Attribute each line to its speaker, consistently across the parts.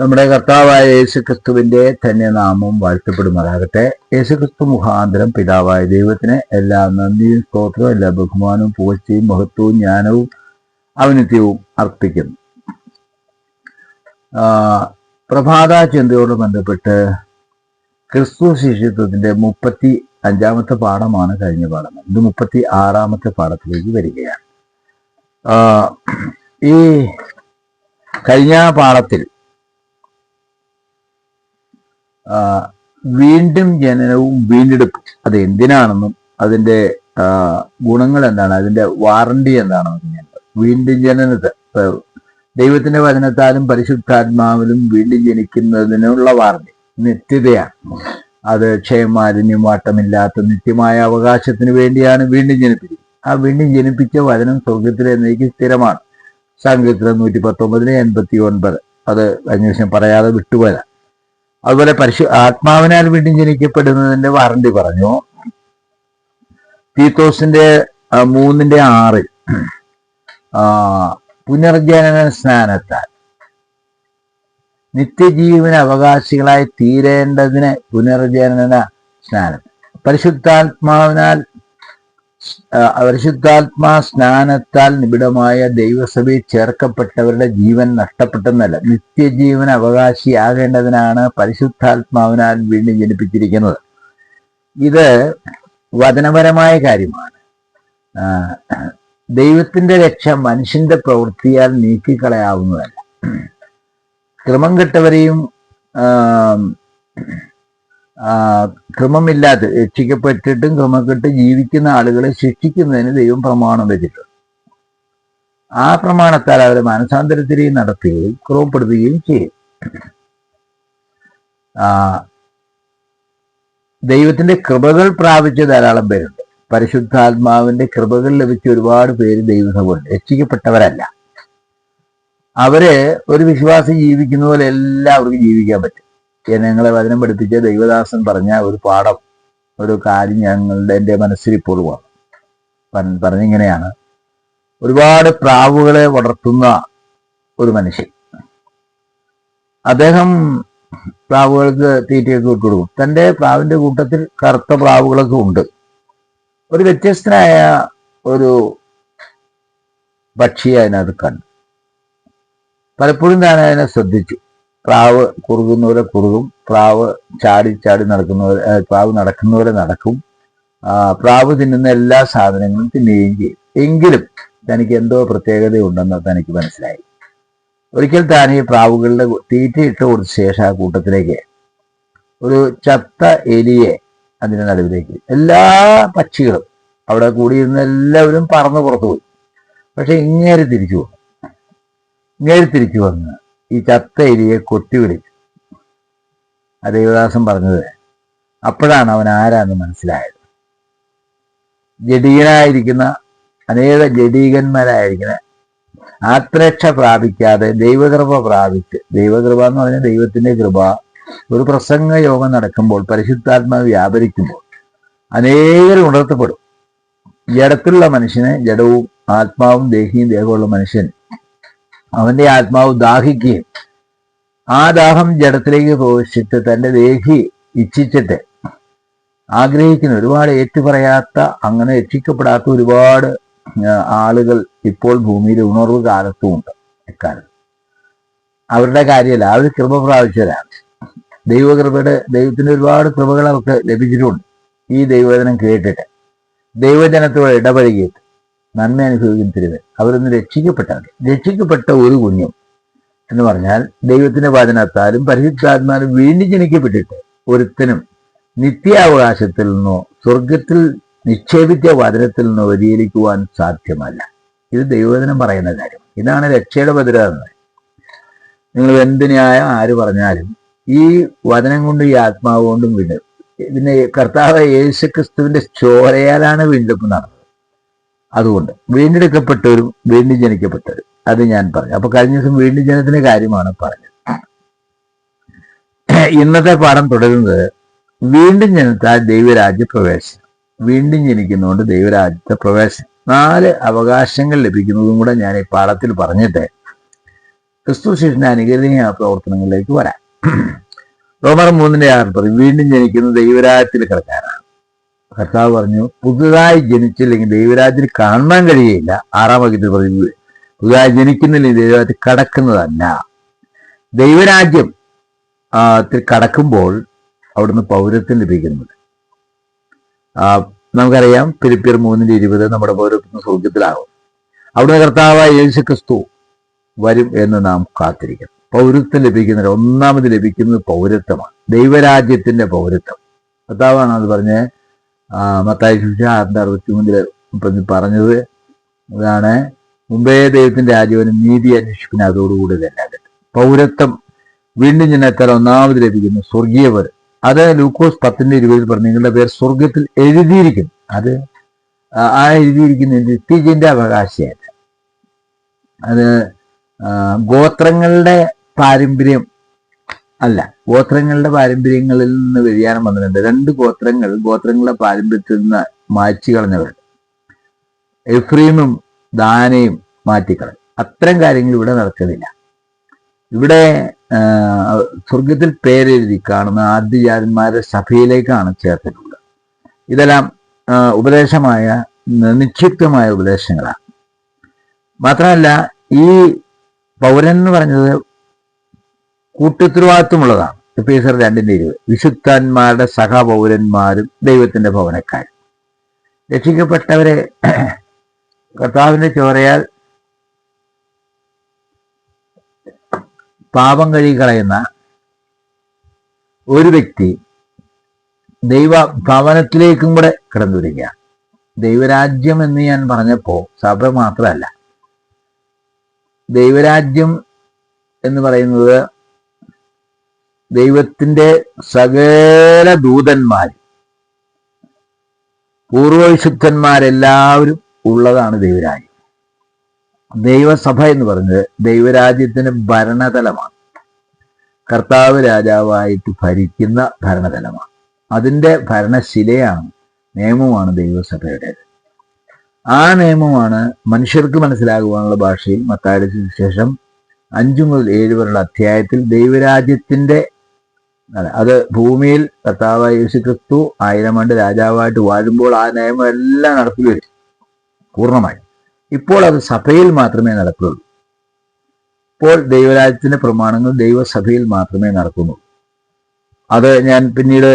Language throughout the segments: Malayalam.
Speaker 1: നമ്മുടെ കർത്താവായ യേശുക്രിസ്തുവിന്റെ തന്നെ നാമം വാഴ്ത്തപ്പെടുമാറാകട്ടെ. യേശുക്രിസ്തു മുഖാന്തരം പിതാവായ ദൈവത്തിന് എല്ലാ നന്ദിയും സ്തോത്രവും എല്ലാ ബഹുമാനവും പുകഴ്ചയും മഹത്വവും ജ്ഞാനവും അവനിത്യവും അർപ്പിക്കുന്നു. പ്രഭാത ചിന്തയോട് ബന്ധപ്പെട്ട് ക്രിസ്തു ശിഷ്യത്വത്തിന്റെ മുപ്പത്തി അഞ്ചാമത്തെ പാഠമാണ് കഴിഞ്ഞ പാഠം. ഇത് മുപ്പത്തി ആറാമത്തെ പാഠത്തിലേക്ക് വരികയാണ്. ഈ കഴിഞ്ഞ പാഠത്തിൽ വീണ്ടും ജനനവും വീണ്ടെടുപ്പും. അത് എന്തിനാണെന്നും അതിന്റെ ഗുണങ്ങൾ എന്താണ് അതിന്റെ വാറണ്ടി എന്താണെന്നും ഞാൻ വീണ്ടും ജനനത്തെ ദൈവത്തിന്റെ വചനത്താലും പരിശുദ്ധാത്മാവിലും വീണ്ടും ജനിക്കുന്നതിനുള്ള വാറണ്ടി. നിത്യതയാണ്. അത് ക്ഷയമാലിന്യം വാട്ടമില്ലാത്ത നിത്യമായ അവകാശത്തിന് വേണ്ടിയാണ് വീണ്ടും ജനിപ്പിച്ചത് ആ വീണ്ടും ജനിപ്പിച്ച വചനം സ്വർഗത്തിലെ എന്നേക്ക് സ്ഥിരമാണ്. സങ്കീർത്തനം നൂറ്റി പത്തൊമ്പതിന് എൺപത്തി ഒൻപത് അത് ദിവസം പറയാതെ വിട്ടുപോയതാണ്. അതുപോലെ പരിശു ആത്മാവിനാൽ വീണ്ടും ജനിക്കപ്പെടുന്നതിന്റെ വാറണ്ടി പറഞ്ഞു തീത്തോസിന്റെ മൂന്നിന്റെ ആറിൽ ആ, പുനർജനന സ്നാനത്താൽ. നിത്യജീവന അവകാശികളായി തീരേണ്ടതിന് പുനർജനന സ്നാനം. പരിശുദ്ധാത്മാവിനാൽ പരിശുദ്ധാത്മാ സ്നാനത്താൽ നിബിഡമായ ദൈവസഭയിൽ ചേർക്കപ്പെട്ടവരുടെ ജീവൻ നഷ്ടപ്പെട്ടെന്നല്ല. നിത്യജീവൻ അവകാശിയാകേണ്ടതിനാണ് പരിശുദ്ധാത്മാവിനാൽ വീണ്ടും ജനിപ്പിച്ചിരിക്കുന്നത്. ഇത് വചനപരമായ കാര്യമാണ്. ദൈവത്തിന്റെ രക്ഷ മനുഷ്യന്റെ പ്രവൃത്തിയാൽ നീക്കിക്കളയാവുന്നതല്ല. ക്രമം കെട്ടവരെയും ക്രമമില്ലാത്ത രക്ഷിക്കപ്പെട്ടിട്ടും ക്രമക്കെട്ട് ജീവിക്കുന്ന ആളുകളെ ശിക്ഷിക്കുന്നതിന് ദൈവം പ്രമാണം വെച്ചിട്ടുണ്ട്. ആ പ്രമാണത്താൽ അവരെ മനസാന്തരത്തിലേക്ക് നടത്തുകയും ക്രമപ്പെടുത്തുകയും ചെയ്യും. ആ, ദൈവത്തിന്റെ കൃപകൾ പ്രാപിച്ച ധാരാളം പേരുണ്ട്. പരിശുദ്ധാത്മാവിന്റെ കൃപകൾ ലഭിച്ച ഒരുപാട് പേര് ദൈവസഭയുണ്ട് രക്ഷിക്കപ്പെട്ടവരല്ല. അവർ ഒരു വിശ്വാസം ജീവിക്കുന്ന പോലെ എല്ലാവർക്കും ജീവിക്കാൻ പറ്റും. ജനങ്ങളെ വചനം പഠിപ്പിച്ച ദൈവദാസൻ പറഞ്ഞ ഒരു പാഠം ഒരു കാര്യം ഞങ്ങളുടെ എന്റെ മനസ്സിൽ പൻ- പറഞ്ഞിങ്ങനെയാണ്. ഒരുപാട് പ്രാവുകളെ വളർത്തുന്ന ഒരു മനുഷ്യൻ. അദ്ദേഹം പ്രാവുകൾക്ക് തീറ്റയൊക്കെ ഇട്ട് കൊടുക്കും. തന്റെ പ്രാവിന്റെ കൂട്ടത്തിൽ കറുത്ത പ്രാവുകളൊക്കെ ഉണ്ട്. ഒരു വ്യത്യസ്തനായ ഒരു പക്ഷിയെ അതിനകത്ത് കണ്ടു. പലപ്പോഴും ഞാൻ അതിനെ ശ്രദ്ധിച്ചു. പ്രാവ് കുറുകുന്നവരെ കുറുകും പ്രാവ് ചാടി ചാടി നടക്കുന്നവരെ പ്രാവ് നടക്കുന്നവരെ നടക്കും. പ്രാവ് തിന്നുന്ന എല്ലാ സാധനങ്ങളും തിന്നുകയും ചെയ്യും. എങ്കിലും തനിക്ക് എന്തോ പ്രത്യേകതയുണ്ടെന്ന് തനിക്ക് മനസ്സിലായി. ഒരിക്കൽ താൻ ഈ പ്രാവുകളുടെ തീറ്റ ഇട്ട് കൊടുത്ത ശേഷം ആ കൂട്ടത്തിലേക്ക് ഒരു ചത്ത എലിയെ അതിന്റെ നടുവിലേക്ക് എല്ലാ പക്ഷികളും അവിടെ കൂടിയിരുന്ന എല്ലാവരും പറന്ന് പുറത്തു പോയി പക്ഷെ ഇങ്ങേര് തിരിച്ചു വന്നു. ഇങ്ങേര് തിരിച്ചു വന്ന് ഈ ചത്ത എലിയെ കൊത്തിവിളിച്ചു ആ ദേവദാസൻ പറഞ്ഞത്. അപ്പോഴാണ് അവൻ ആരാന്ന് മനസ്സിലായത്. ജഡീകനായിരിക്കുന്ന അനേക ജഡീകന്മാരായിരിക്കുന്ന ആത്മരക്ഷ പ്രാപിക്കാതെ ദൈവകൃപ പ്രാപിച്ച് ദൈവകൃപ എന്ന് പറഞ്ഞാൽ ദൈവത്തിന്റെ കൃപ ഒരു പ്രസംഗ യോഗം നടക്കുമ്പോൾ പരിശുദ്ധാത്മാവ് വ്യാപരിക്കുമ്പോൾ അനേകരും ഉണർത്തപ്പെടും. ജഡത്തിലുള്ള മനുഷ്യന് ജഡവും ആത്മാവും ദേഹിയും ദേഹമുള്ള മനുഷ്യൻ അവന്റെ ആത്മാവ് ദാഹിക്കുകയും ആ ദാഹം ജഡത്തിലേക്ക് പോവിച്ചിട്ട് തന്റെ ദേഹി ഇച്ഛിച്ചിട്ട് ആഗ്രഹിക്കുന്ന ഒരുപാട് ഏറ്റുപറയാത്ത അങ്ങനെ രക്ഷിക്കപ്പെടാത്ത ഒരുപാട് ആളുകൾ ഇപ്പോൾ ഭൂമിയിൽ ഉണർവ് കാലത്തും ഉണ്ട് എക്കാലത്ത് അവരുടെ കാര്യമല്ല അവർ കൃപ പ്രാപിച്ചവരാണ്. ദൈവകൃപയുടെ ദൈവത്തിന്റെ ഒരുപാട് കൃപകൾ അവർക്ക് ലഭിച്ചിട്ടുണ്ട്. ഈ ദൈവവചനം കേട്ടിട്ട് ദൈവജനത്തോട് ഇടപഴകിയിട്ട് നന്മ അനുഭവിക്കുന്ന തിരുവൻ അവരൊന്ന് രക്ഷിക്കപ്പെട്ടവർ രക്ഷിക്കപ്പെട്ട ഒരു കുഞ്ഞും എന്ന് പറഞ്ഞാൽ ദൈവത്തിന്റെ വചനത്താലും പരിശുദ്ധാത്മാലും വീണ്ടും ജനിക്കപ്പെട്ടിട്ട് ഒരുത്തനും നിത്യാവകാശത്തിൽ നിന്നോ സ്വർഗത്തിൽ നിക്ഷേപിച്ച വചനത്തിൽ നിന്നോ വ്യതിചലിക്കുവാൻ സാധ്യമല്ല. ഇത് ദൈവവചനം പറയുന്ന കാര്യം. ഇതാണ് രക്ഷയുടെ ഭദ്രത. നിങ്ങൾ എന്തിനായ ആര് പറഞ്ഞാലും ഈ വചനം കൊണ്ട് ഈ ആത്മാവ് കൊണ്ടും വീണ്ടും ഇതിന്റെ കർത്താവ് യേശു ക്രിസ്തുവിന്റെ ചോരയാലാണ് വീണ്ടും നടന്നത്. അതുകൊണ്ട് വീണ്ടെടുക്കപ്പെട്ടവരും വീണ്ടും ജനിക്കപ്പെട്ടവരും അത് ഞാൻ പറഞ്ഞു. അപ്പൊ കഴിഞ്ഞ ദിവസം വീണ്ടും ജനത്തിന്റെ കാര്യമാണ് പറഞ്ഞത്. ഇന്നത്തെ പാഠം തുടരുന്നത് വീണ്ടും ജനത്താൽ ദൈവരാജ്യ പ്രവേശനം. വീണ്ടും ജനിക്കുന്നതുകൊണ്ട് ദൈവരാജ്യത്തെ പ്രവേശനം. നാല് അവകാശങ്ങൾ ലഭിക്കുന്നതും കൂടെ ഞാൻ ഈ പാഠത്തിൽ പറഞ്ഞിട്ട് ക്രിസ്തു ശിഷ്യന്റെ അനുകരണീയ പ്രവർത്തനങ്ങളിലേക്ക് വരാം. റോമർ മൂന്നിന്റെ ആറ് പറയും വീണ്ടും ജനിക്കുന്ന ദൈവരാജ്യത്തിൽ കിടക്കാനാണ്. കർത്താവ് പറഞ്ഞു പുതുതായി ജനിച്ചില്ലെങ്കിൽ ദൈവരാജ്യത്തിൽ കാണാൻ കഴിയില്ല. ആറാം വകുപ്പിൽ പറയുന്നത് പുതുതായി ജനിക്കുന്നില്ലെങ്കിൽ ദൈവരാജ്യത്തിൽ കടക്കുന്നതല്ല. ദൈവരാജ്യം കടക്കുമ്പോൾ അവിടുന്ന് പൗരത്വം ലഭിക്കുന്നുണ്ട്. നമുക്കറിയാം ഫിലിപ്പിയർ മൂന്നിന്റെ ഇരുപത് നമ്മുടെ പൗരത്വം സ്വർഗത്തിലാകും അവിടുന്ന് കർത്താവായ യേശു ക്രിസ്തു വരും എന്ന് നാം കാത്തിരിക്കണം പൗരത്വം ലഭിക്കുന്നത് ഒന്നാമത് ലഭിക്കുന്നത് പൗരത്വമാണ്. ദൈവരാജ്യത്തിന്റെ പൗരത്വം. കർത്താവാണ് അത് പറഞ്ഞ് മത്തായി ശിക്ഷ ആറിന്റെ അറുപത്തി മൂന്നിൽ പറഞ്ഞത് അതാണ് മുമ്പേ ദൈവത്തിന്റെ രാജീവനും നീതി അന്വേഷിക്കുന്ന അതോടുകൂടി തന്നെ പൗരത്വം വീണ്ടും ഞാൻ എത്ര ഒന്നാമത് ലഭിക്കുന്നു സ്വർഗീയവർ. അത് ലൂക്കോസ് പത്തിന്റെ ഇരുപതിൽ പറഞ്ഞു നിങ്ങളുടെ പേർ സ്വർഗത്തിൽ എഴുതിയിരിക്കുന്നു. അത് ആ- ആ എഴുതിയിരിക്കുന്ന നിത്യജന്റെ അവകാശിയല്ല അത് ഗോത്രങ്ങളുടെ പാരമ്പര്യം അല്ല. ഗോത്രങ്ങളുടെ പാരമ്പര്യങ്ങളിൽ നിന്ന് വ്യതിയാനം വന്നിട്ടുണ്ട്. രണ്ട് ഗോത്രങ്ങൾ ഗോത്രങ്ങളുടെ പാരമ്പര്യത്തിൽ നിന്ന് മാറ്റി കളഞ്ഞവർ. എഫ്രീമും ദാനയും മാറ്റിക്കളഞ്ഞു അത്തരം കാര്യങ്ങൾ ഇവിടെ നടക്കുന്നില്ല. ഇവിടെ സ്വർഗത്തിൽ പേരെഴുതി കാണുന്ന ആദ്യജാതന്മാരുടെ സഭയിലേക്കാണ് ചേർത്തിട്ടുള്ളത്. ഇതെല്ലാം ഉപദേശമായ നിക്ഷിപ്തമായ ഉപദേശങ്ങളാണ്. മാത്രമല്ല ഈ പൗരൻ എന്ന് പറഞ്ഞത് കൂട്ടുത്തരവാദിത്വമുള്ളതാണ്. എഫേസർ രണ്ടിന്റെ ഇരുപത്. വിശുദ്ധന്മാരുടെ സഹപൗരന്മാരും ദൈവത്തിന്റെ ഭവനക്കാർ രക്ഷിക്കപ്പെട്ടവരെ കർത്താവിന്റെ ചോരയാൽ പാപം കഴുകി കളയുന്ന ഒരു വ്യക്തി ദൈവ ഭവനത്തിലേക്കും കൂടെ കിടന്നുരിക്കുക ദൈവരാജ്യം എന്ന് ഞാൻ പറഞ്ഞപ്പോ സഭ മാത്രമല്ല ദൈവരാജ്യം എന്ന് പറയുന്നത് ദൈവത്തിന്റെ സകല ദൂതന്മാർ പൂർവവിശുദ്ധന്മാരെല്ലാവരും ഉള്ളതാണ് ദൈവരാജ്യം. ദൈവസഭ എന്ന് പറഞ്ഞത് ദൈവരാജ്യത്തിന് ഭരണതലമാണ്. കർത്താവ് രാജാവായിട്ട് ഭരിക്കുന്ന ഭരണതലമാണ്. അതിന്റെ ഭരണശിലയാണ് നിയമമാണ് ദൈവസഭയുടേത്. ആ നിയമമാണ് മനുഷ്യർക്ക് മനസ്സിലാകുവാനുള്ള ഭാഷയിൽ മത്തായുടെ ശേഷം അഞ്ചു മുതൽ ഏഴ് വരെയുള്ള അധ്യായത്തിൽ ദൈവരാജ്യത്തിന്റെ അല്ല, അത്. ഭൂമിയിൽ കർത്താവ് യേശു ക്രിസ്തു ആയിരം ആണ്ട് രാജാവായിട്ട് വാഴുമ്പോൾ ആ നിയമം എല്ലാം നടപ്പിൽ വരും പൂർണമായി. ഇപ്പോൾ അത് സഭയിൽ മാത്രമേ നടക്കുള്ളൂ. ഇപ്പോൾ ദൈവരാജ്യത്തിന്റെ പ്രമാണങ്ങൾ ദൈവസഭയിൽ മാത്രമേ നടക്കുന്നുള്ളൂ അത് ഞാൻ പിന്നീട്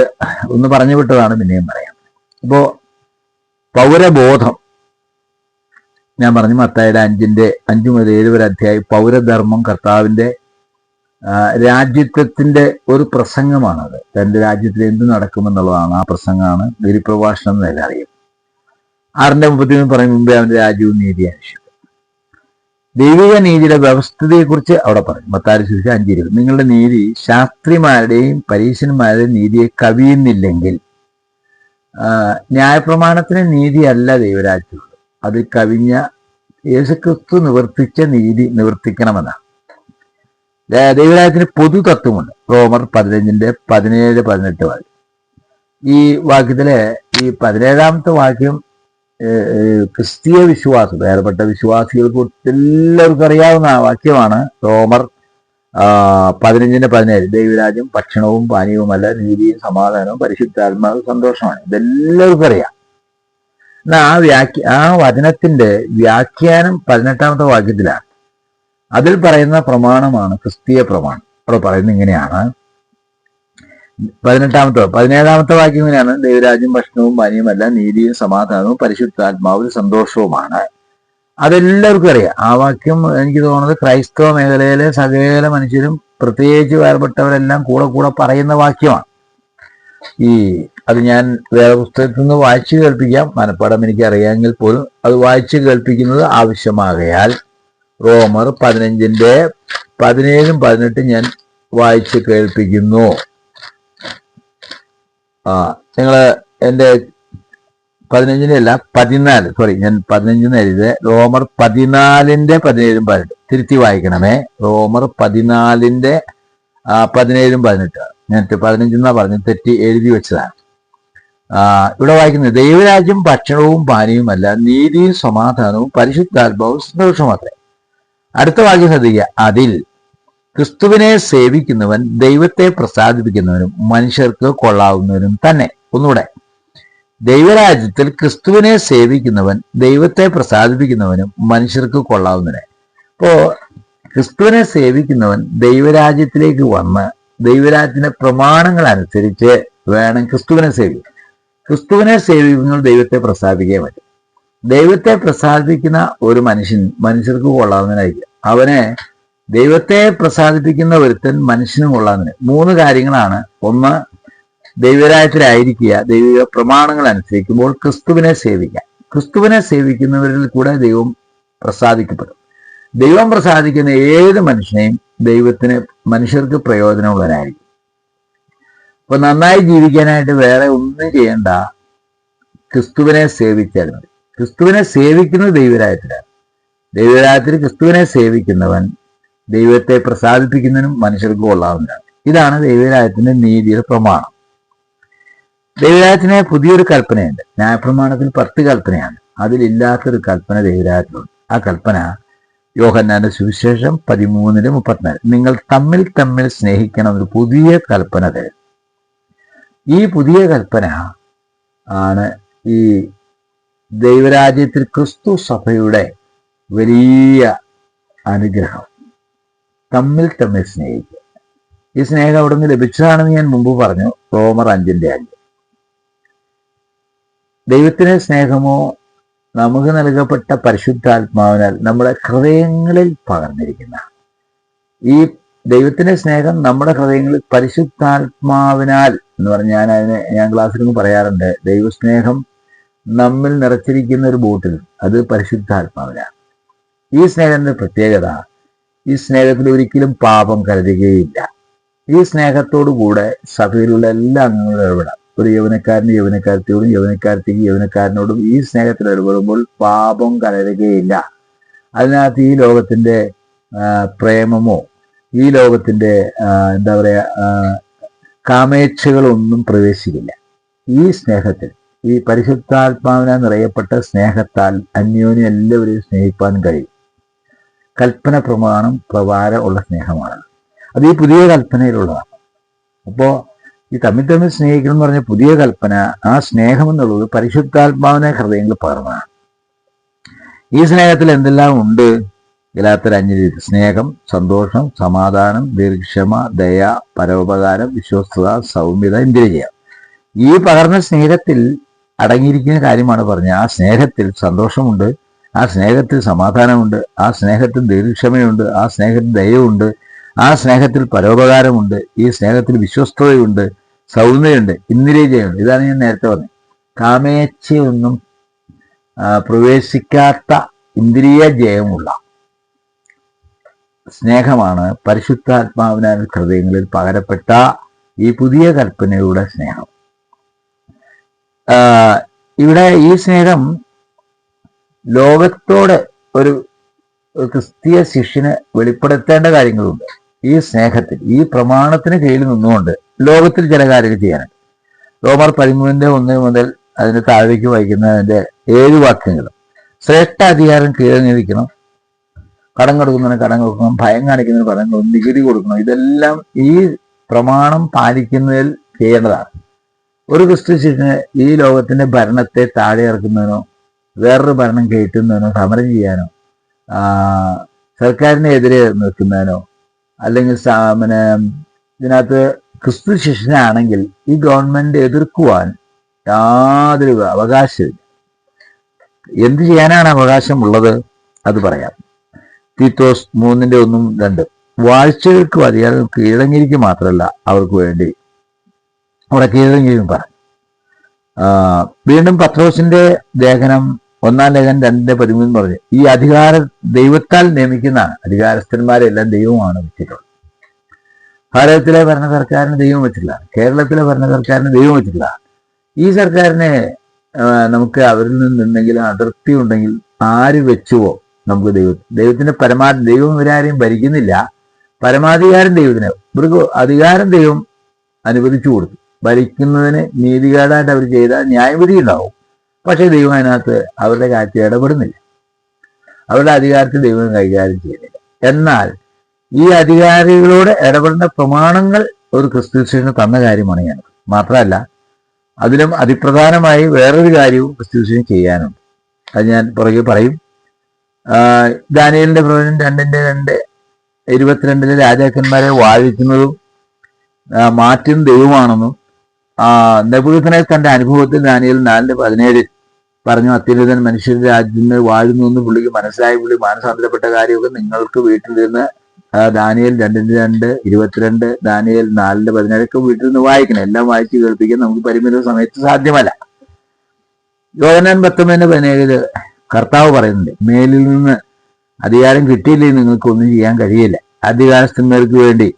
Speaker 1: ഒന്ന് പറഞ്ഞു വിട്ടതാണ് പിന്നെയും പറയാം. അപ്പോ പൗരബോധം. ഞാൻ പറഞ്ഞു മത്തായുടെ അഞ്ചിന്റെ അഞ്ചു മുതൽ ഏഴ് വരെ അധ്യായം പൗരധർമ്മം കർത്താവിന്റെ രാജ്യത്വത്തിന്റെ ഒരു പ്രസംഗമാണത്. തന്റെ രാജ്യത്തിൽ എന്ത് നടക്കുമെന്നുള്ളതാണ് ആ പ്രസംഗമാണ് ഗിരിപ്രഭാഷണം എന്ന് തന്നെ അറിയും ആറിന്റെ മുപ്പത്തിമൂന്ന് പറയും മുമ്പേ അവന്റെ രാജ്യവും നീതി അന്വേഷിക്കും ദൈവിക നീതിയുടെ വ്യവസ്ഥതയെക്കുറിച്ച് അവിടെ പറയും മത്താരി ശിശു അഞ്ചിരുപത് നിങ്ങളുടെ നീതി ശാസ്ത്രിമാരുടെയും പരീശന്മാരുടെയും നീതിയെ കവിയുന്നില്ലെങ്കിൽ ന്യായപ്രമാണത്തിന് നീതിയല്ല ദൈവരാജ്യമുള്ളൂ അത് കവിഞ്ഞ യേശുക്രിസ്തു നിവർത്തിച്ച നീതി നിവർത്തിക്കണമെന്നാണ്. ദൈവരാജ്യത്തിന് പൊതു തത്വമുണ്ട്. റോമർ പതിനഞ്ചിന്റെ പതിനേഴ് പതിനെട്ട് വാക്യം ഈ വാക്യത്തിലെ ഈ പതിനേഴാമത്തെ വാക്യം ക്രിസ്തീയ വിശ്വാസം വേർപെട്ട വിശ്വാസികൾക്ക് എല്ലാവർക്കും അറിയാവുന്ന വാക്യമാണ് റോമർ പതിനഞ്ചിന്റെ പതിനേഴ്. ദൈവരാജ്യം ഭക്ഷണവും പാനീയവുമല്ല നീതിയും സമാധാനവും പരിശുദ്ധാത്മാവ് സന്തോഷമാണ്. ഇതെല്ലാവർക്കും അറിയാം. എന്നാ ആ വ്യാഖ്യ ആ വചനത്തിന്റെ വ്യാഖ്യാനം പതിനെട്ടാമത്തെ വാക്യത്തിലാണ്. അതിൽ പറയുന്ന പ്രമാണമാണ് ക്രിസ്തീയ പ്രമാണം. അവിടെ പറയുന്നത് ഇങ്ങനെയാണ്. പതിനെട്ടാമത്തെ പതിനേഴാമത്തെ വാക്യം ഇങ്ങനെയാണ്. ദൈവരാജ്യം ഭക്ഷണവും പാനീയമല്ല നീതിയും സമാധാനവും പരിശുദ്ധാത്മാവും സന്തോഷവുമാണ്. അതെല്ലാവർക്കും അറിയാം. ആ വാക്യം എനിക്ക് തോന്നുന്നത് ക്രൈസ്തവ മേഖലയിലെ സകല മനുഷ്യരും പ്രത്യേകിച്ച് വേർപെട്ടവരെല്ലാം കൂടെ കൂടെ പറയുന്ന വാക്യമാണ്. ഈ അത് ഞാൻ വേറെ പുസ്തകത്തിൽ നിന്ന് വായിച്ചു കേൾപ്പിക്കാം. മനപ്പാടം എനിക്ക് അറിയാമെങ്കിൽ പോലും അത് വായിച്ചു കേൾപ്പിക്കുന്നത് ആവശ്യമാകയാൽ റോമർ പതിനഞ്ചിന്റെ പതിനേഴും പതിനെട്ടും ഞാൻ വായിച്ച് കേൾപ്പിക്കുന്നു. ആ നിങ്ങൾ എന്റെ പതിനഞ്ചിന്റെ അല്ല പതിനാല്. സോറി ഞാൻ പതിനഞ്ചിന് എഴുതിയത് റോമർ പതിനാലിന്റെ പതിനേഴും പതിനെട്ട്. തിരുത്തി വായിക്കണമേ. റോമർ പതിനാലിന്റെ പതിനേഴും പതിനെട്ട്. ഞാൻ പതിനഞ്ചെന്നാ പറഞ്ഞു തെറ്റി എഴുതി വെച്ചതാണ്. ആ, ഇവിടെ വായിക്കുന്നത് ദൈവരാജ്യം ഭക്ഷണവും പാനീയവുമല്ല നീതിയും സമാധാനവും പരിശുദ്ധാത്മാവും സന്തോഷവും മാത്രമേ. അടുത്ത വാക്യം ശ്രദ്ധിക്കുക. അതിൽ ക്രിസ്തുവിനെ സേവിക്കുന്നവൻ ദൈവത്തെ പ്രസാദിപ്പിക്കുന്നവനും മനുഷ്യർക്ക് കൊള്ളാവുന്നവനും തന്നെ. ഒന്നുകൂടെ. ദൈവരാജ്യത്തിൽ ക്രിസ്തുവിനെ സേവിക്കുന്നവൻ ദൈവത്തെ പ്രസാദിപ്പിക്കുന്നവനും മനുഷ്യർക്ക് കൊള്ളാവുന്നവനെ. ഇപ്പോ ക്രിസ്തുവിനെ സേവിക്കുന്നവൻ ദൈവരാജ്യത്തിലേക്ക് വന്ന് ദൈവരാജ്യത്തിന്റെ പ്രമാണങ്ങൾ അനുസരിച്ച് വേണം ക്രിസ്തുവിനെ സേവിക്കാൻ. ക്രിസ്തുവിനെ സേവിക്കുന്നവർ ദൈവത്തെ പ്രസാദിപ്പിക്കാൻ പറ്റും ദൈവത്തെ പ്രസാദിപ്പിക്കുന്ന ഒരു മനുഷ്യൻ മനുഷ്യർക്ക് കൊള്ളാവുന്നതിനായിരിക്കും അവനെ ദൈവത്തെ പ്രസാദിപ്പിക്കുന്ന ഒരുത്തൻ മനുഷ്യനും കൊള്ളാവുന്നതിന് മൂന്ന് കാര്യങ്ങളാണ്. ഒന്ന് ദൈവരായത്തിലായിരിക്കുക ദൈവിക പ്രമാണങ്ങൾ അനുസരിക്കുമ്പോൾ ക്രിസ്തുവിനെ സേവിക്കാം ക്രിസ്തുവിനെ സേവിക്കുന്നവരിൽ കൂടെ ദൈവം പ്രസാദിക്കപ്പെടും. ദൈവം പ്രസാദിക്കുന്ന ഏത് മനുഷ്യനെയും ദൈവത്തിന് മനുഷ്യർക്ക് പ്രയോജനമുള്ളവരായിരിക്കും അപ്പൊ നന്നായി ജീവിക്കാനായിട്ട് വേറെ ഒന്നും ചെയ്യേണ്ട ക്രിസ്തുവിനെ സേവിച്ചാൽ മതി. ക്രിസ്തുവിനെ സേവിക്കുന്നത് ദൈവരായത്തിലാണ്. ദൈവരായത്തിൽ ക്രിസ്തുവിനെ സേവിക്കുന്നവൻ ദൈവത്തെ പ്രസാദിപ്പിക്കുന്നതിനും മനുഷ്യർക്ക് കൊള്ളാവുന്നതാണ്. ഇതാണ് ദൈവരായത്തിന്റെ നീതിയുടെ പ്രമാണം. ദൈവരായത്തിന് പുതിയൊരു കൽപ്പനയുണ്ട്. ന്യായപ്രമാണത്തിൽ പത്ത് കൽപ്പനയാണ്. അതിലില്ലാത്തൊരു കൽപ്പന ദൈവരായത്തിലുണ്ട്. ആ കൽപ്പന യോഹന്നാന്റെ സുവിശേഷം പതിമൂന്നിൽ മുപ്പത്തിനാല്. നിങ്ങൾ തമ്മിൽ തമ്മിൽ സ്നേഹിക്കണം ഒരു പുതിയ കൽപ്പന തരും. ഈ പുതിയ കൽപ്പന ആണ് ഈ ദൈവരാജ്യത്തിൽ ക്രിസ്തു സഭയുടെ വലിയ അനുഗ്രഹം. തമ്മിൽ തമ്മിൽ സ്നേഹിക്കുക. ഈ സ്നേഹം അവിടെ നിന്ന് ലഭിച്ചതാണെന്ന് ഞാൻ മുമ്പ് പറഞ്ഞു റോമർ അഞ്ചിന്റെ അഞ്ച്. ദൈവത്തിന്റെ സ്നേഹമോ നമുക്ക് നൽകപ്പെട്ട പരിശുദ്ധാത്മാവിനാൽ നമ്മുടെ ഹൃദയങ്ങളിൽ പകർന്നിരിക്കുന്ന. ഈ ദൈവത്തിന്റെ സ്നേഹം നമ്മുടെ ഹൃദയങ്ങളിൽ പരിശുദ്ധാത്മാവിനാൽ എന്ന് പറഞ്ഞാൽ ഞാൻ അതിനെ ഞാൻ ക്ലാസ്സിലൊന്നും പറയാറുണ്ട്. ദൈവസ്നേഹം നമ്മിൽ നിറച്ചിരിക്കുന്ന ഒരു ബോട്ടിൽ. അത് പരിശുദ്ധാത്മാവിനാണ്. ഈ സ്നേഹത്തിന്റെ പ്രത്യേകത ഈ സ്നേഹത്തിൽ ഒരിക്കലും പാപം കരുതുകയില്ല. ഈ സ്നേഹത്തോടു കൂടെ സഭയിലുള്ള എല്ലാ അംഗങ്ങളും ഇടപെടാം. ഒരു യൗവനക്കാരന് യൗവനക്കാരത്തിയോടും യൗവനക്കാരത്തിക്ക് യൗവനക്കാരനോടും ഈ സ്നേഹത്തിൽ ഇടപെടുമ്പോൾ പാപം കലരുകയില്ല. അതിനകത്ത് ഈ ലോകത്തിന്റെ പ്രേമമോ ഈ ലോകത്തിന്റെ എന്താ പറയാ ആ, കാമേച്ഛകളൊന്നും പ്രവേശിക്കില്ല. ഈ സ്നേഹത്തിൽ ഈ പരിശുദ്ധാത്മാവിനാൽ നിറയപ്പെട്ട സ്നേഹത്താൽ അന്യോന്യം എല്ലാവരെയും സ്നേഹിപ്പാൻ കഴിയും. കൽപ്പന പ്രമാണം പ്രവാര ഉള്ള സ്നേഹമാണ്. അത് ഈ പുതിയ കൽപ്പനയിലുള്ളതാണ്. അപ്പോ ഈ തമ്മിൽ തമ്മിൽ സ്നേഹിക്കണം എന്ന് പറഞ്ഞ പുതിയ കൽപ്പന ആ സ്നേഹം എന്നുള്ളത് പരിശുദ്ധാത്മാവിനെ ഹൃദയങ്ങളിൽ പകർന്നതാണ്. ഈ സ്നേഹത്തിൽ എന്തെല്ലാം ഉണ്ട്? ഗലാത്തർ അഞ്ച് സ്നേഹം സന്തോഷം സമാധാനം ദീർഘക്ഷമ ദയ പരോപകാരം വിശ്വസ്തത സൗമ്യത ഇന്ദ്രിയ. ഈ പകർന്ന സ്നേഹത്തിൽ അടങ്ങിയിരിക്കുന്ന കാര്യമാണ് പറഞ്ഞത്. ആ സ്നേഹത്തിൽ സന്തോഷമുണ്ട് ആ സ്നേഹത്തിൽ സമാധാനമുണ്ട് ആ സ്നേഹത്തിൽ ദീർഘക്ഷമയുണ്ട് ആ സ്നേഹത്തിൽ ദയവുണ്ട് ആ സ്നേഹത്തിൽ പരോപകാരമുണ്ട് ഈ സ്നേഹത്തിൽ വിശ്വസ്തതയുണ്ട് സൗമ്യയുണ്ട് ഇന്ദ്രിയജയുണ്ട് ഇതാണ് ഞാൻ നേരത്തെ പറഞ്ഞത്. കാമേച്ഛയൊന്നും പ്രവേശിക്കാത്ത ഇന്ദ്രിയ ജയമുള്ള സ്നേഹമാണ് പരിശുദ്ധാത്മാവിനാൽ ഹൃദയങ്ങളിൽ പകരപ്പെട്ട ഈ പുതിയ കൽപ്പനയുടെ സ്നേഹം. ഇവിടെ ഈ സ്നേഹം ലോകത്തോട് ഒരു ക്രിസ്തീയ ശിഷ്യന് വെളിപ്പെടുത്തേണ്ട കാര്യങ്ങളുണ്ട്. ഈ സ്നേഹത്തിൽ ഈ പ്രമാണത്തിന് കീഴിൽ നിന്നുകൊണ്ട് ലോകത്തിൽ ചില കാര്യങ്ങൾ ചെയ്യാനുണ്ട് റോമർ പതിമൂന്നിന്റെ ഒന്ന് മുതൽ അതിന് താഴേക്ക് വായിക്കുന്നതിന്റെ ഏഴ് വാക്യങ്ങൾ. ശ്രേഷ്ഠ അധികാരം കീഴടങ്ങിയിരിക്കണം കടം കൊടുക്കുന്നതിന് കടം കൊടുക്കണം. ഭയം കാണിക്കുന്നതിന് ഭയം കൊടുക്കണം. നികുതി കൊടുക്കണം. ഇതെല്ലാം ഈ പ്രമാണം പാലിക്കുന്നതിൽ ചെയ്യേണ്ടതാണ്. ഒരു ക്രിസ്തു ശിഷ്യന് ഈ ലോകത്തിന്റെ ഭരണത്തെ താഴെ ഇറക്കുന്നതിനോ വേറൊരു ഭരണം കയറ്റുന്നതിനോ സമരം ചെയ്യാനോ സർക്കാരിനെതിരെ നിൽക്കുന്നതിനോ അല്ലെങ്കിൽ പിന്നെ ഇതിനകത്ത് ക്രിസ്തു ശിഷ്യനാണെങ്കിൽ ഈ ഗവൺമെന്റ് എതിർക്കുവാൻ യാതൊരു അവകാശമില്ല. എന്ത് ചെയ്യാനാണ് അവകാശമുള്ളത്? അത് പറയാം. തീത്തോസ് മൂന്നിന്റെ ഒന്നും രണ്ടും. വാഴ്ചകൾക്കും അധികാരം കീഴടങ്ങിയിരിക്കും മാത്രമല്ല അവർക്ക് വേണ്ടി. കീഴടങ്ങിയിരിക്കും പറഞ്ഞു വീണ്ടും പത്രോസിന്റെ ലേഖനം ഒന്നാം ലേഖനം രണ്ടിന്റെ പതിമൂന്ന് പറഞ്ഞു. ഈ അധികാര ദൈവത്താൽ നിയമിക്കുന്നതാണ്. അധികാരസ്ഥന്മാരെല്ലാം ദൈവമാണ് വെച്ചിട്ടുള്ളത്. ഭാരതത്തിലെ ഭരണ സർക്കാരിന് ദൈവം വെച്ചിട്ടില്ല. കേരളത്തിലെ ഭരണ സർക്കാരിന് ദൈവം വെച്ചിട്ടില്ല. ഈ സർക്കാരിനെ നമുക്ക് അവരിൽ നിന്ന് എന്തെങ്കിലും അതിർത്തി ഉണ്ടെങ്കിൽ ആര് വെച്ചുവോ നമുക്ക് ദൈവം. ദൈവത്തിന്റെ പരമാ ദൈവം ഇവരാരെയും ഭരിക്കുന്നില്ല. പരമാധികാരം ദൈവത്തിന്. ഇവർക്ക് അധികാരം ദൈവം അനുവദിച്ചു കൊടുത്തു. ഭരിക്കുന്നതിന് നീതികേടായിട്ട് അവർ ചെയ്താൽ ന്യായവിധി ഉണ്ടാവും. പക്ഷേ ദൈവം അതിനകത്ത് അവരുടെ കാര്യത്തിൽ ഇടപെടുന്നില്ല. അവരുടെ അധികാരത്തിൽ ദൈവം കൈകാര്യം ചെയ്യുന്നില്ല. എന്നാൽ ഈ അധികാരികളോട് ഇടപെടേണ്ട പ്രമാണങ്ങൾ ഒരു ക്രിസ്തുശേഷന് തന്ന കാര്യമാണ് ഞാൻ. മാത്രമല്ല അതിലും അതിപ്രധാനമായി വേറൊരു കാര്യവും ക്രിസ്തുശേഷൻ ചെയ്യാനുണ്ട്. അത് ഞാൻ പുറകെ പറയും. ദാനിയലിന്റെ പ്രവചനം രണ്ടിന്റെ രണ്ട് ഇരുപത്തിരണ്ടിലെ രാജാക്കന്മാരെ വാഴിക്കുന്നതും മാറ്റും ദൈവമാണെന്നും നെബുദനെ തന്റെ അനുഭവത്തിൽ ദാനിയൽ നാലിന് പതിനേഴിൽ പറഞ്ഞു അത്യുന്നതൻ മനുഷ്യന്റെ രാജ്യങ്ങൾ വാഴുന്നു എന്ന് പുള്ളിക്ക് മനസ്സിലായി. പുള്ളി മാനസാന്തരപ്പെട്ട കാര്യമൊക്കെ നിങ്ങൾക്ക് ആ, ദാനിയേൽ രണ്ടിന്റെ രണ്ട് ഇരുപത്തിരണ്ട് ദാനിയൽ നാലിന്റെ പതിനേഴൊക്കെ വീട്ടിൽ നിന്ന് വായിക്കണം. എല്ലാം വായിച്ച് കേൾപ്പിക്കാൻ നമുക്ക് പരിമിത സമയത്ത് സാധ്യമല്ല. യോഗനാൻ പത്തൊമ്പതിന്റെ പതിനേഴിൽ കർത്താവ് പറയുന്നുണ്ട് മേലിൽ നിന്ന് അധികാരം കിട്ടിയില്ലേ? നിങ്ങൾക്ക് ഒന്നും ചെയ്യാൻ കഴിയില്ല. അധികാരസ്ഥന്മാർക്ക് വേണ്ടി.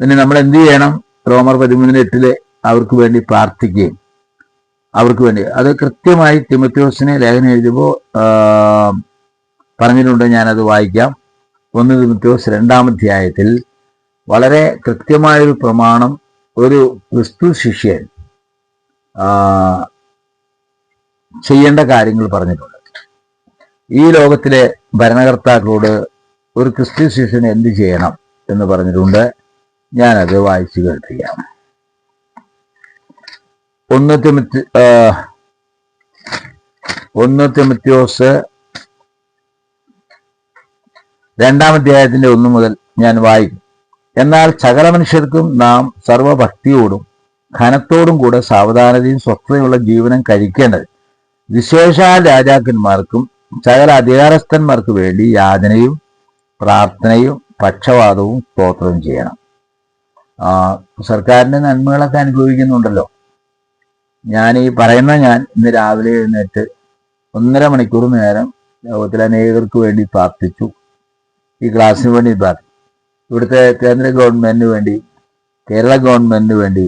Speaker 1: പിന്നെ നമ്മൾ എന്ത് ചെയ്യണം? റോമർ പതിമൂന്നിന് എട്ടിൽ അവർക്ക് വേണ്ടി പ്രാർത്ഥിക്കുകയും അവർക്ക് വേണ്ടി. അത് കൃത്യമായി തിമത്യോസിനെ ലേഖനം എഴുതുമ്പോൾ പറഞ്ഞിട്ടുണ്ട് ഞാനത് വായിക്കാം. ഒന്ന് തിമത്യോസ് രണ്ടാമധ്യായത്തിൽ വളരെ കൃത്യമായൊരു പ്രമാണം ഒരു ക്രിസ്തു ശിഷ്യൻ ചെയ്യേണ്ട കാര്യങ്ങൾ പറഞ്ഞിട്ടുണ്ട്. ഈ ലോകത്തിലെ ഭരണകർത്താക്കളോട് ഒരു ക്രിസ്തു ശിഷ്യൻ എന്ത് ചെയ്യണം എന്ന് പറഞ്ഞിട്ടുണ്ട്. ഞാനത് വായിച്ചു കേൾപ്പിക്കാം. ഒന്ന് തിമത്തി ഒന്ന് തിമത്യോസ് രണ്ടാം അധ്യായത്തിന്റെ ഒന്നു മുതൽ ഞാൻ വായിക്കും എന്നാൽ സകല മനുഷ്യർക്കും നാം സർവഭക്തിയോടും ഘനത്തോടും കൂടെ സാവധാനതയും സ്വസ്ഥതയുള്ള ജീവനം കഴിക്കേണ്ടത്. വിശേഷാൽ രാജാക്കന്മാർക്കും സകല അധികാരസ്ഥന്മാർക്ക് വേണ്ടി യാചനയും പ്രാർത്ഥനയും പക്ഷപാതവും സ്തോത്രവും ചെയ്യണം. സർക്കാരിന്റെ നന്മകളൊക്കെ അനുഭവിക്കുന്നുണ്ടല്ലോ. ഞാൻ ഈ പറയുന്ന ഞാൻ ഇന്ന് രാവിലെ എഴുന്നേറ്റ് ഒന്നര മണിക്കൂർ നേരം ലോകത്തിലെ അനേകർക്ക് വേണ്ടി പ്രാർത്ഥിച്ചു. ഈ ക്ലാസ്സിന് വേണ്ടി പ്രാർത്ഥിച്ചു. ഇവിടുത്തെ കേന്ദ്ര ഗവൺമെന്റിന് വേണ്ടി കേരള ഗവൺമെന്റിന് വേണ്ടി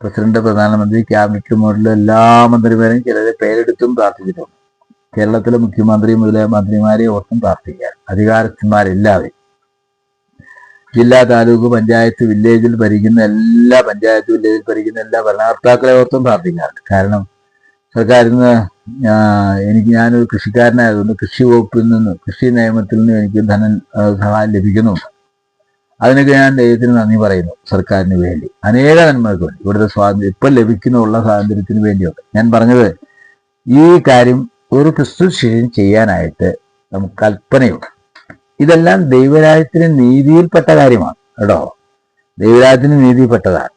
Speaker 1: പ്രസിഡന്റ് പ്രധാനമന്ത്രി ക്യാബിനറ്റ് മോഡലിലെ എല്ലാ മന്ത്രിമാരെയും ചിലരെ പേരെടുത്തും പ്രാർത്ഥിച്ചിട്ടുണ്ട്. കേരളത്തിലെ മുഖ്യമന്ത്രി മുതലേ മന്ത്രിമാരെ ഓർത്തും പ്രാർത്ഥിക്കുക അധികാരസ്ഥന്മാരെല്ലാവരും ജില്ലാ താലൂക്ക് പഞ്ചായത്ത് വില്ലേജിൽ ഭരിക്കുന്ന എല്ലാ പഞ്ചായത്ത് വില്ലേജിൽ ഭരിക്കുന്ന എല്ലാ ഭരണകർത്താക്കളെ ഓർത്തും പ്രാർത്ഥിക്കാറുണ്ട്. കാരണം സർക്കാരിൽ നിന്ന് എനിക്ക് ഞാനൊരു കൃഷിക്കാരനായതുകൊണ്ട് കൃഷി വകുപ്പിൽ നിന്ന് കൃഷി നിയമത്തിൽ നിന്നും എനിക്ക് ധനം സഹായം ലഭിക്കുന്നുണ്ട്. അതിനൊക്കെ ഞാൻ ദൈവത്തിന് നന്ദി പറയുന്നു സർക്കാരിന് വേണ്ടി. അനേക നന്മകൾക്ക് വേണ്ടി. ഇവിടുത്തെ സ്വാതന്ത്ര്യം ഇപ്പം ലഭിക്കുന്നുള്ള സ്വാതന്ത്ര്യത്തിന് വേണ്ടിയൊക്കെ ഞാൻ പറഞ്ഞത് ഈ കാര്യം ഒരു ക്രിസ്തു ശിഷ്യൻ ചെയ്യാനായിട്ട് നമുക്ക് കൽപ്പനയുണ്ട്. ഇതെല്ലാം ദൈവരാജ്യത്തിന് നീതിയിൽപ്പെട്ട കാര്യമാണ് കേട്ടോ. ദൈവരാജ്യത്തിന് നീതിയിൽപ്പെട്ടതാണ്.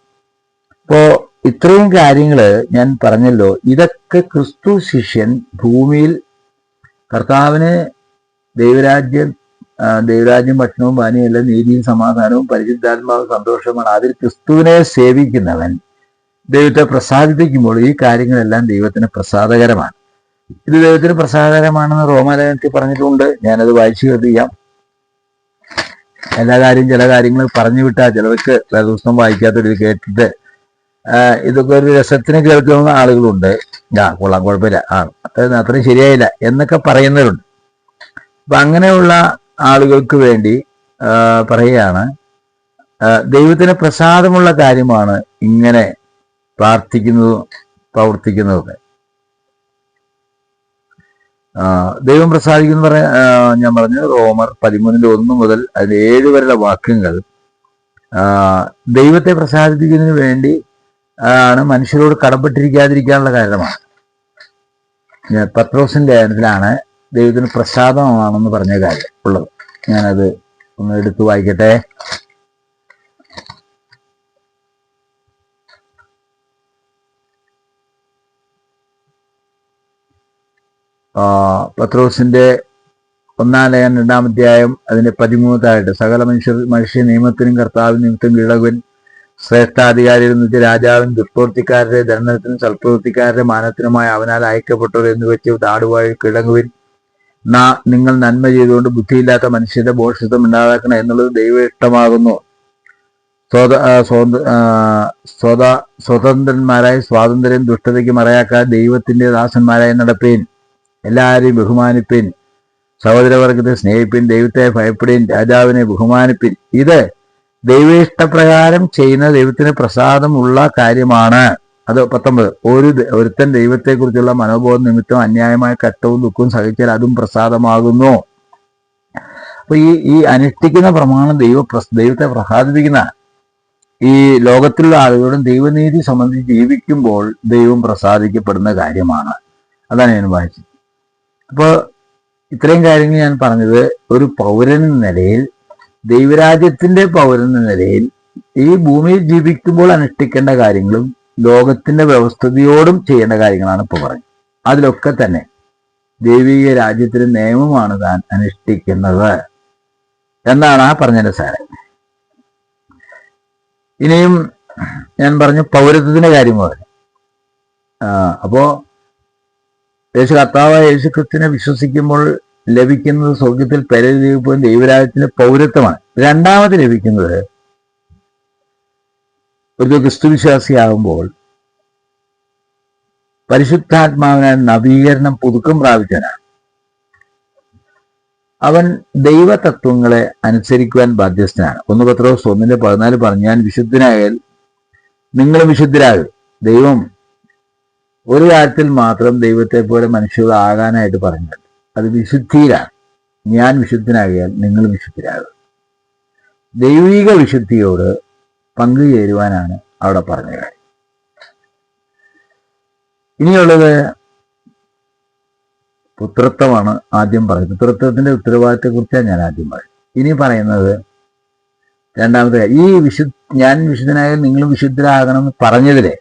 Speaker 1: ഇപ്പോ ഇത്രയും കാര്യങ്ങൾ ഞാൻ പറഞ്ഞല്ലോ. ഇതൊക്കെ ക്രിസ്തു ശിഷ്യൻ ഭൂമിയിൽ കർത്താവിന് ദൈവരാജ്യം ദൈവരാജ്യം ഭക്ഷണവും പാനീയല്ല നീതിയും സമാധാനവും പരിശുദ്ധാത്മാവും സന്തോഷവുമാണ്. അതിൽ ക്രിസ്തുവിനെ സേവിക്കുന്നവൻ ദൈവത്തെ പ്രസാദിപ്പിക്കുമ്പോൾ ഈ കാര്യങ്ങളെല്ലാം ദൈവത്തിന് പ്രസാദകരമാണ്. ഇത് ദൈവത്തിന് പ്രസാദകരമാണെന്ന് റോമാലയത്തിൽ പറഞ്ഞിട്ടുണ്ട്. ഞാനത് വായിച്ചു കേൾപ്പിക്കാം എല്ലാ കാര്യം ചില കാര്യങ്ങൾ പറഞ്ഞു വിട്ടാൽ ചിലർക്ക് ദിവസം വായിക്കാത്തൊരു കേട്ടിട്ട് ഇതൊക്കെ ഒരു രസത്തിന് കേൾക്കുന്ന ആളുകളുണ്ട്. ആ കൊള്ളാം കുഴപ്പമില്ല. ആ അത്രയും അത്രയും ശരിയായില്ല എന്നൊക്കെ പറയുന്നവരുണ്ട്. അപ്പൊ അങ്ങനെയുള്ള ആളുകൾക്ക് വേണ്ടി പറയുകയാണ് ദൈവത്തിന് പ്രസാദമുള്ള കാര്യമാണ് ഇങ്ങനെ പ്രാർത്ഥിക്കുന്നതും പ്രവർത്തിക്കുന്നതൊക്കെ ദൈവം പ്രസാദിക്കുന്ന ഞാൻ പറഞ്ഞു റോമർ പതിമൂന്നിന്റെ ഒന്ന് മുതൽ അതിന്റെ ഏഴ് വരെയുള്ള വാക്യങ്ങൾ ദൈവത്തെ പ്രസാദിപ്പിക്കുന്നതിന് വേണ്ടി ആണ് മനുഷ്യരോട് കടപ്പെട്ടിരിക്കാതിരിക്കാനുള്ള കാരണമാണ്. പത്രോസിന്റെ ലേഖനത്തിലാണ് ദൈവത്തിന് പ്രസാദമാണെന്ന് പറഞ്ഞ കാര്യം ഉള്ളത്. ഞാനത് ഒന്ന് എടുത്തു വായിക്കട്ടെ. പത്രോസിന്റെ ഒന്നാം ലേഖനം രണ്ടാം അധ്യായം അതിന്റെ പതിമൂന്നായിട്ട് സകല മനുഷ്യർ മനുഷ്യ നിയമത്തിനും കർത്താവ് നിമിത്തം കീഴകൻ ശ്രേഷ്ഠാധികാരിയിൽ നിന്ന് രാജാവിൻ ദുഷ്പ്രവൃത്തിക്കാരുടെ ദണ്ഡനത്തിനും സൽപ്രവൃത്തിക്കാരുടെ മാനത്തിനുമായി അവനാൽ അയക്കപ്പെട്ടവർ എന്ന് വെച്ച് താടുവായി കിടങ്ങുവിൻ നാ നിങ്ങൾ നന്മ ചെയ്തുകൊണ്ട് ബുദ്ധിയില്ലാത്ത മനുഷ്യന്റെ ബോഷത്വം ഉണ്ടാകാക്കണം എന്നുള്ളത് ദൈവ ഇഷ്ടമാകുന്നു. സ്വത സ്വതന്ത്രന്മാരായി സ്വാതന്ത്ര്യം ദുഷ്ടതയ്ക്ക് മറയാക്കാൻ ദൈവത്തിന്റെ ദാസന്മാരായി നടപ്പീൻ. എല്ലാവരെയും ബഹുമാനിപ്പിൻ. സഹോദരവർഗത്തെ സ്നേഹിപ്പിൻ ദൈവത്തെ ഭയപ്പെടുകയും രാജാവിനെ ബഹുമാനിപ്പിൻ. ഇത് ദൈവേഷ്ടപ്രകാരം ചെയ്യുന്ന ദൈവത്തിന് പ്രസാദമുള്ള കാര്യമാണ്. അത് പത്തൊമ്പത്. ഒരു ഒരുത്തൻ ദൈവത്തെക്കുറിച്ചുള്ള മനോബോധ നിമിത്തം അന്യായമായ കട്ടവും ദുഃഖവും സഹിച്ചാൽ അതും പ്രസാദമാകുന്നു. അപ്പൊ ഈ ഈ അനുഷ്ഠിക്കുന്ന പ്രമാണം ദൈവ ദൈവത്തെ പ്രസാദിപ്പിക്കുന്ന ഈ ലോകത്തിലുള്ള ആളുകളും ദൈവനീതി സംബന്ധിച്ച് ജീവിക്കുമ്പോൾ ദൈവം പ്രസാദിക്കപ്പെടുന്ന കാര്യമാണ്. അതാണ് ഞാൻ വായിച്ചത്. അപ്പോൾ ഇത്രയും കാര്യങ്ങൾ ഞാൻ പറഞ്ഞത് ഒരു പൗരൻ എന്ന നിലയിൽ ദൈവരാജ്യത്തിന്റെ പൗരൻ എന്ന നിലയിൽ ഈ ഭൂമിയിൽ ജീവിക്കുമ്പോൾ അനുഷ്ഠിക്കേണ്ട കാര്യങ്ങളും ലോകത്തിന്റെ വ്യവസ്ഥതയോടും ചെയ്യേണ്ട കാര്യങ്ങളാണ് ഇപ്പോൾ പറഞ്ഞത്. അതിലൊക്കെ തന്നെ ദൈവിക രാജ്യത്തിന്റെ നിയമമാണ് താൻ അനുഷ്ഠിക്കുന്നത് എന്നാണ് ആ പറഞ്ഞതിന്റെ സാരം. ഇനിയും ഞാൻ പറഞ്ഞു പൗരത്വത്തിന്റെ കാര്യം പറഞ്ഞു. അപ്പോ യേശു കർത്താവ് യേശു ക്രിസ്തുവിനെ വിശ്വസിക്കുമ്പോൾ ലഭിക്കുന്നത് സ്വർഗത്തിൽ പരലഭിപ്പും ദൈവരാജ്യത്തിന്റെ പൗരത്വമാണ്. രണ്ടാമത് ലഭിക്കുന്നത് ഒരു ക്രിസ്തു വിശ്വാസിയാകുമ്പോൾ പരിശുദ്ധാത്മാവിനാൽ നവീകരണം പുതുക്കം പ്രാപിച്ചവനാണ് അവൻ ദൈവതത്വങ്ങളെ അനുസരിക്കുവാൻ ബാധ്യസ്ഥനാണ്. ഒന്ന് പത്രോസ് ഒന്നിന്റെ പതിനാല് പറഞ്ഞു ഞാൻ വിശുദ്ധനായാൽ നിങ്ങൾ വിശുദ്ധരാകും. ദൈവം ഒരു കാര്യത്തിൽ മാത്രം ദൈവത്തെ പോലെ മനുഷ്യരാകാനായിട്ട് പറഞ്ഞത് അത് വിശുദ്ധിയിലാണ്. ഞാൻ വിശുദ്ധനാകിയാൽ നിങ്ങൾ വിശുദ്ധരാകും. ദൈവിക വിശുദ്ധിയോട് പങ്കുചേരുവാനാണ് അവിടെ പറഞ്ഞ കാര്യം. ഇനിയുള്ളത് പുത്രത്വമാണ് ആദ്യം പറയുന്നത്. പുത്രത്വത്തിന്റെ ഉത്തരവാദിത്തത്തെ കുറിച്ചാണ് ഞാൻ ആദ്യം പറയുന്നത്. ഇനി പറയുന്നത് രണ്ടാമത്തെ ഈ വിശുദ്ധ ഞാൻ വിശുദ്ധനായാൽ നിങ്ങളും വിശുദ്ധരാകണം പറഞ്ഞതിലെ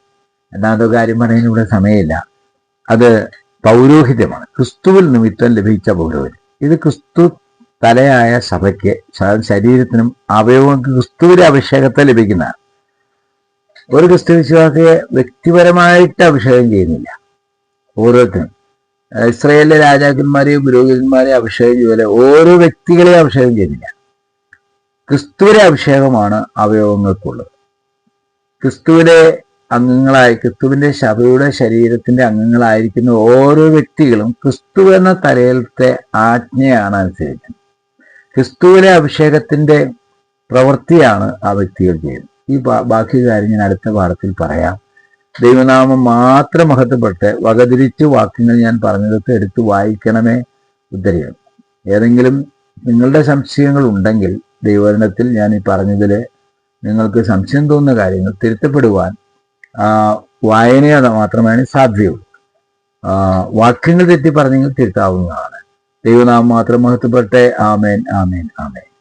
Speaker 1: രണ്ടാമത്തെ കാര്യം പറയാൻ ഇവിടെ സമയമില്ല. അത് പൗരോഹിത്യമാണ്. ക്രിസ്തുവിൽ നിമിത്തം ലഭിച്ച പൗരോഹിത്യം. ഇത് ക്രിസ്തു തലയായ സഭയ്ക്ക് ശരീരത്തിനും അവയവങ്ങൾക്ക് ക്രിസ്തുവിന്റെ അഭിഷേകത്തെ ലഭിക്കുന്നതാണ്. ഒരു ക്രിസ്തു വിശ്വാസിയെ വ്യക്തിപരമായിട്ട് അഭിഷേകം ചെയ്യുന്നില്ല. ഓരോരുത്തരും. ഇസ്രയേലിലെ രാജാക്കന്മാരെയും പുരോഹിതന്മാരെയും അഭിഷേകം ചെയ്തപോലെ ഓരോ വ്യക്തികളെയും അഭിഷേകം ചെയ്യുന്നില്ല. ക്രിസ്തുവിന്റെ അഭിഷേകമാണ് അവയവങ്ങൾക്കുള്ളത്. ക്രിസ്തുവിന്റെ അംഗങ്ങളായി ക്രിസ്തുവിന്റെ ശബയുടെ ശരീരത്തിന്റെ അംഗങ്ങളായിരിക്കുന്ന ഓരോ വ്യക്തികളും ക്രിസ്തു എന്ന തലയിലത്തെ ആജ്ഞയാണ് അനുസരിക്കുന്നത്. ക്രിസ്തുവിലെ അഭിഷേകത്തിന്റെ പ്രവൃത്തിയാണ് ആ വ്യക്തികൾ ചെയ്യുന്നത്. ഈ ബാക്കി കാര്യം ഞാൻ അടുത്ത പാഠത്തിൽ പറയാം. ദൈവനാമം മാത്രം മഹത്വപ്പെട്ട് വകതിരിച്ച് വാക്യങ്ങൾ ഞാൻ പറഞ്ഞതൊക്കെ എടുത്ത് വായിക്കണമേ ഉദ്ധരിക്കണം. ഏതെങ്കിലും നിങ്ങളുടെ സംശയങ്ങൾ ഉണ്ടെങ്കിൽ ദൈവവരണത്തിൽ ഞാൻ ഈ പറഞ്ഞതിൽ നിങ്ങൾക്ക് സംശയം തോന്നുന്ന കാര്യങ്ങൾ തിരുത്തപ്പെടുവാൻ ആ, വായന മാത്രമാണ് സാധ്യതയുള്ളൂ. വാക്യങ്ങൾ തെറ്റി പറഞ്ഞെങ്കിൽ തിരുത്താവുന്നതാണ്. ദൈവനാമം മാത്രം മഹത്വപ്പെട്ടെ ആമേൻ ആമേൻ ആമേൻ.